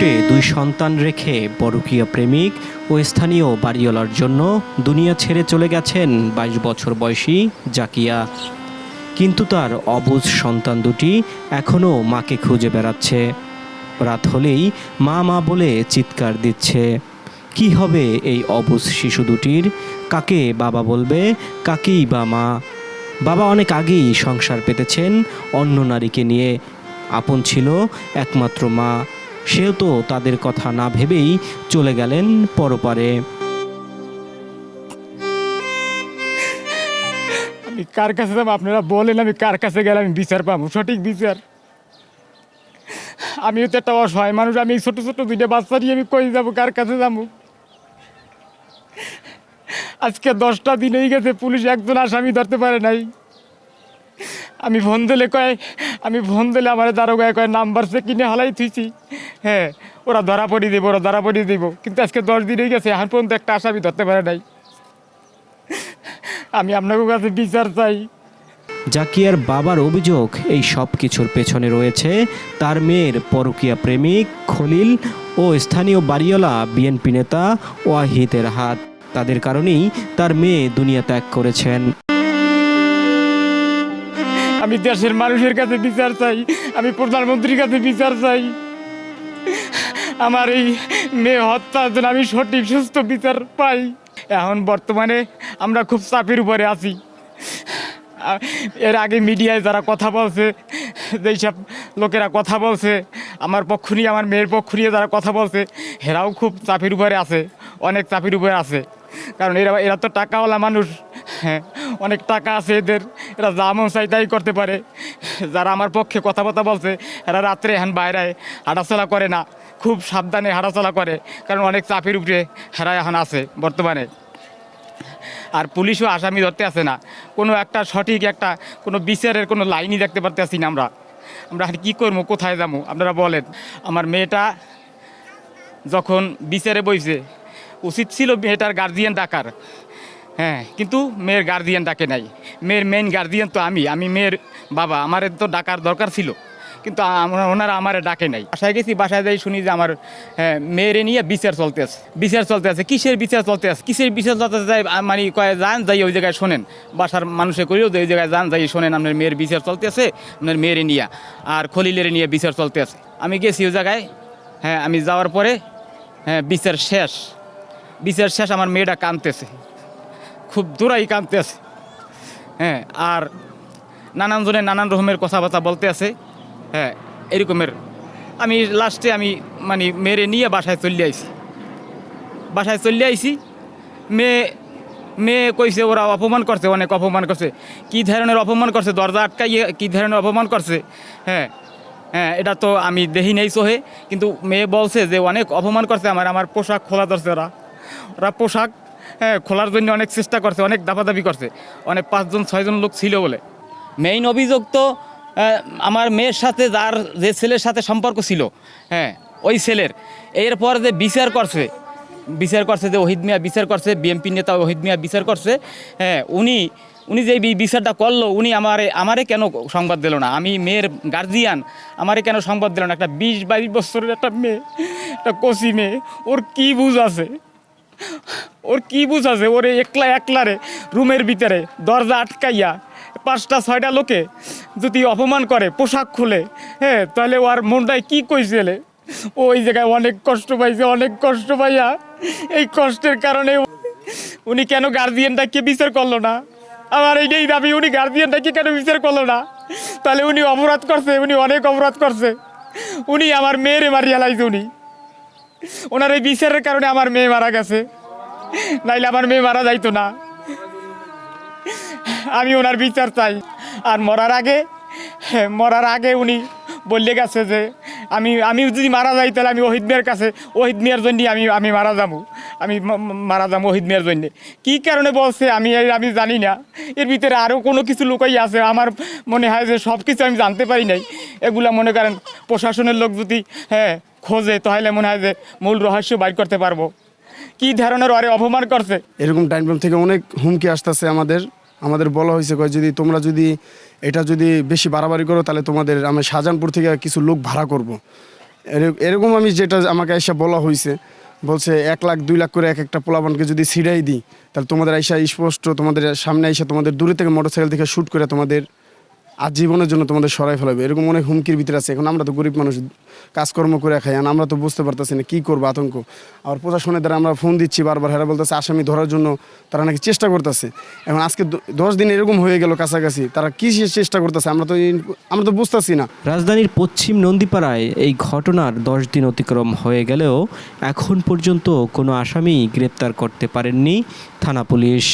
পেটে দুই সন্তান রেখে পরকীয়া প্রেমিক ও স্থানীয় বাড়িওয়ালার জন্য দুনিয়া ছেড়ে চলে গেছেন বাইশ বছর বয়সী জাকিয়া। কিন্তু তার অবুজ সন্তান দুটি এখনও মাকে খুঁজে বেড়াচ্ছে। রাত হলেই মা মা বলে চিৎকার দিচ্ছে। কি হবে এই অবুজ শিশু দুটির? কাকে বাবা বলবে? কাকেই বা মা? বাবা অনেক আগেই সংসার পেতেছেন অন্য নারীকে নিয়ে। আপন ছিল একমাত্র মা। সেও তো তাদের কথা না ভেবেই চলে গেলেন পরপারে। আমি কার কাছে যাব? আপনারা বলেন আমি কার কাছে গেলে আমি বিচার পাবো? সঠিক বিচার। আমিও তো একটা অসহায় মানুষ, আমি ছোট ছোট দুইটা বাচ্চা নিয়ে আমি কই যাব? কার কাছে যাব? আজকে দশটা দিন হয়ে গেছে, পুলিশ একজন আসামি ধরতে পারে নাই। আমি ফোন দিলে কয়, আমি ফোন দিলে আমার দারোগায় কয়, নাম্বার সে কিনে হালাই থুইছি। হ্যাঁ ওরা ধরা পড়ি দেবো ওরা ধরা পড়ি দেবো। কিন্তু আজকে দশ দিন হয়ে গেছে এখন পর্যন্ত একটা আসামি ধরতে পারে নাই। আমি আপনার কাছে বিচার চাই। জাকিয়ার বাবার অভিযোগ এই সব কিছুর পেছনে রয়েছে। তার মেয়ের পরকীয়া প্রেমিক খলিল ও স্থানীয় বাড়িওয়ালা বিএনপি নেতা ওয়াহিদের হাত। তাদের কারণেই তার মেয়ে দুনিয়া ত্যাগ করেছেন। আমি দেশের মানুষের কাছে বিচার চাই আমি প্রধানমন্ত্রীর কাছে বিচার চাই। আমার এই মেয়ে হত্যার জন্য আমি সঠিক, সুস্থ বিচার পাই। এখন বর্তমানে আমরা খুব চাপের উপরে আছি। এর আগে মিডিয়ায় যারা কথা বলছে যেই সব লোকেরা কথা বলছে, আমার পক্ষ নিয়ে, আমার মেয়ের পক্ষ নিয়ে যারা কথা বলছে এরাও খুব চাপের উপরে আছে, অনেক চাপের উপরে আছে। কারণ এরা এরা তো টাকাওয়ালা মানুষ। হ্যাঁ অনেক টাকা আছে এদের, এরা যা মন চাই তাই করতে পারে। যারা আমার পক্ষে কথাবার্তা বলছে, এরা রাত্রে এখন বাইরে হাঁটাচলা করে না। খুব সাবধানে হাঁটাচলা করে, কারণ অনেক চাপের উপরে হেরা এখন আছে বর্তমানে। আর পুলিশও আসামি ধরতে আসে না। কোনো একটা সঠিক একটা, কোনো বিচারের কোনো লাইনই দেখতে পারতে আসি না আমরা। আমরা এখন কী করব, কোথায় যাব? আপনারা বলেন। আমার মেয়েটা যখন বিচারে বইছে, উচিত ছিল মেয়েটার গার্জিয়ান ডাকার। হ্যাঁ কিন্তু মেয়ের গার্জিয়ান ডাকে নাই। মেয়ের মেইন গার্জিয়ান তো আমি আমি মেয়ের বাবা। আমার তো ডাকার দরকার ছিল। কিন্তু ওনারা আমার ডাকে নাই। বাসায় গেছি, বাসায় যাই শুনি যে আমার মেয়েরে নিয়ে বিচার চলতে আছে। বিচার চলতে আছে। কিসের বিচার চলতে আছে? কিসের বিচার চলতে যাই মানে কয়ে যান, যাই ওই জায়গায় শোনেন। বাসার মানুষে করিও যে ওই জায়গায় যান, যাই শোনেন, আপনার মেয়ের বিচার চলতে আছে, আপনার মেয়েরে নিয়ে। আর খলিলের নিয়ে বিচার চলতে আছে। আমি গেছি ওই জায়গায় হ্যাঁ আমি যাওয়ার পরে হ্যাঁ বিচার শেষ। বিচার শেষ, আমার মেয়েটা কাঁদতেছে। খুব দূরাই কাঁদতে আছে হ্যাঁ আর নানান জনের নানান রকমের কথাবার্তা বলতে আছে। হ্যাঁ এরকমের। আমি লাস্টে আমি মানে মেরে নিয়ে বাসায় চলে আইছি। বাসায় চলে আইছি, মেয়ে মেয়ে কইছে, ওরা অপমান করছে, অনেক অপমান করছে। কী ধরনের অপমান করছে? দরজা আটকাইয়ে কী ধরনের অপমান করছে? হ্যাঁ হ্যাঁ এটা তো আমি দেখি নেই সোহে কিন্তু মেয়ে বলছে যে, অনেক অপমান করছে আমার আমার পোশাক খোলা ধরছে ওরা। ওরা পোশাক হ্যাঁ খোলার জন্য অনেক চেষ্টা করছে, অনেক দাপাদাপি করছে। অনেক পাঁচজন, ছয়জন লোক ছিল বলে। মেইন অভিযোগ তো আমার মেয়ের সাথে যার যে ছেলের সাথে সম্পর্ক ছিল হ্যাঁ ওই ছেলের। এরপর যে বিচার করছে বিচার করছে যে ওহিদ মিয়া বিচার করছে বিএমপি নেতা ওহিদ মিয়া বিচার করছে হ্যাঁ উনি উনি যে বিচারটা করল, উনি আমারে আমারে কেন সংবাদ দিল না? আমি মেয়ের গার্জিয়ান আমারে কেন সংবাদ দিল না? একটা বিশ বাইশ বছরের একটা মেয়ে, একটা কচি মেয়ে, ওর কি বুঝ আছে? ওর কি বুঝ আছে? ওরে একলা, একলারে, রুমের ভিতরে, দরজা আটকাইয়া পাঁচটা, ছয়টা লোকে যদি অপমান করে, পোশাক খুলে হ্যাঁ তাহলে ওর মনটায় কী কইছিলে ওই জায়গায় অনেক কষ্ট পাইছে, অনেক কষ্ট পাইয়া এই কষ্টের কারণে উনি কেন গার্জিয়ানটাকে বিচার করল না? আমার এইটাই দাবি, উনি গার্জিয়ানটাকে কেন বিচার করল না? তাহলে উনি অপরাধ করছে, উনি অনেক অপরাধ করছে। উনি আমার মেয়েরে মারিয়া লাইছে উনি। ওনার এই বিচারের কারণে আমার মেয়ে মারা গেছে। নাইলে আমার মেয়ে মারা যাইতো না। আমি ওনার বিচার চাই। আর মরার আগে হ্যাঁ, মরার আগে উনি বললে গেছে যে আমি আমি যদি মারা যাই তাহলে আমি ওহিদ মিয়ার কাছে ওহিদ মিয়ার জন্যই আমি আমি মারা যাব। আমি মারা যাব ওহিদ মিয়ার জন্যে। কী কারণে বলছে আমি আমি জানি না। এর ভিতরে আরও কোনো কিছু লুকাই আছে। আমার মনে হয় যে সব কিছু আমি জানতে পারি নাই। এগুলা মনে করেন প্রশাসনের লোক যদি হ্যাঁ খোঁজে তাহলে মনে হয় যে মূল রহস্য বাইর করতে পারব। কি ধরনের আরে অপমান করছে? এরকম টাইম থেকে অনেক হুমকি আসতেছে আমাদের। আমাদের বলা হয়েছে, কয় যদি তোমরা যদি এটা যদি বেশি বাড়াবাড়ি করো, তাহলে তোমাদের আমি শাহজাহানপুর থেকে কিছু লোক ভাড়া করব। এর- এরকম আমি যেটা আমাকে এসে বলা হয়েছে, বলছে এক লাখ, দুই লাখ করে এক একটা পোলাবনকে যদি ছিড়াই দিই, তাহলে তোমাদের আইসা স্পষ্ট তোমাদের সামনে আইসা তোমাদের দূরে থেকে মোটরসাইকেল থেকে শ্যুট করে তোমাদের আজীবনের জন্য তোমাদের সরাই ফেলাবে। এরকম অনেক হুমকির ভিতরে আছে। এখন আমরা তো গরিব মানুষ, কাজকর্ম করে খাই, আর আমরা তো বুঝতে পারতেছি না কী করব, আতঙ্ক। আর প্রশাসনের দ্বারা আমরা ফোন দিচ্ছি বারবার হেরা বলতেছে, আসামি ধরার জন্য তারা নাকি চেষ্টা করতেছে। এখন আজকে দশ দিন এরকম হয়ে গেল কাছাকাছি, তারা কী চেষ্টা করতেছে? আমরা তো আমরা তো বুঝতেছি না। রাজধানীর পশ্চিম নন্দীপাড়ায় এই ঘটনার দশ দিন অতিক্রম হয়ে গেলেও এখন পর্যন্ত কোনো আসামি গ্রেপ্তার করতে পারেননি থানা পুলিশ।